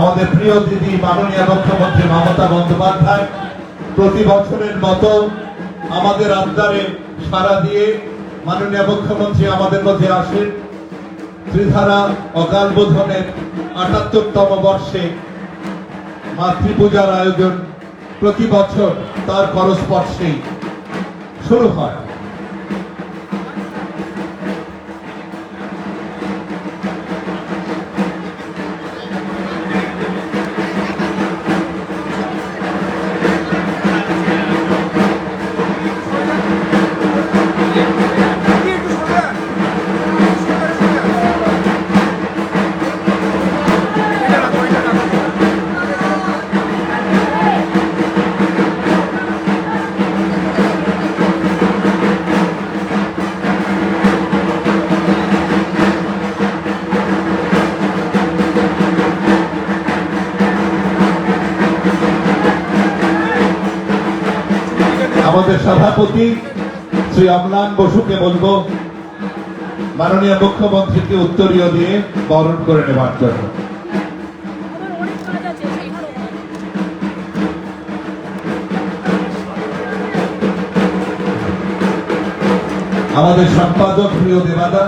আমাদের প্রিয় দিদি মাননীয় মুখ্যমন্ত্রী মমতা বন্দ্যোপাধ্যায়, প্রতি বছরের মতো আমাদের আবদারে সাড়া দিয়ে মাননীয় মুখ্যমন্ত্রী আমাদের মধ্যে আসেন। ত্রিধারা অকাল বোধনের আটাত্তরতম বর্ষে মাতৃপূজার আয়োজন প্রতি বছর তার করস্পর্শেই শুরু হয়। আমাদের সভাপতি শ্রী অমলান বসুকে বলব, মাননীয় মুখ্যমন্ত্রীকে উত্তরীয় দিয়ে বরণ করে নেবার জন্য। আমাদের সম্পাদক প্রিয় দেবাদা